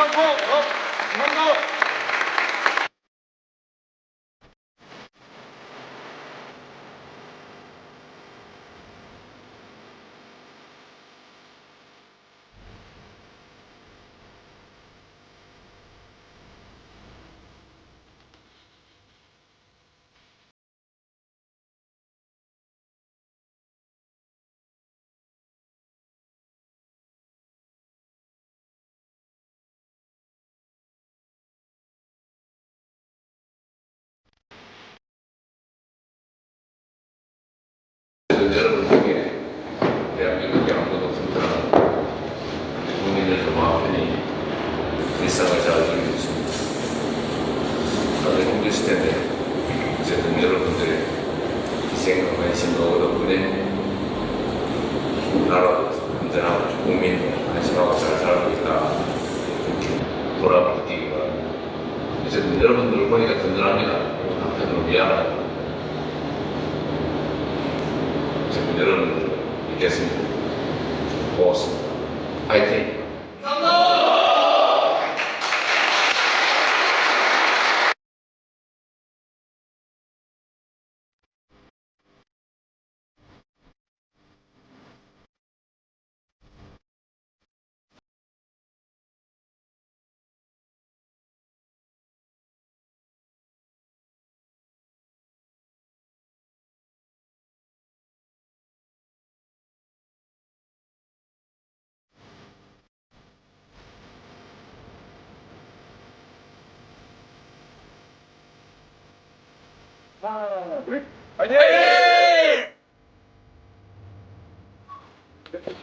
고, 고, 고, 고. 일상을 잘 누리고 있습니다. 다들 힘드실 텐데 어쨌든 여러분들의 희생과 관심과 덕분에 나라도 안전하고 국민 안심하고 잘 살고 있다 이렇게 돌아보기가 어쨌든 여러분들 보니까 든든합니다. 한편으로 미안하고 어쨌든 여러분들 있겠습니다. 고맙습니다. 파이팅! 파이팅!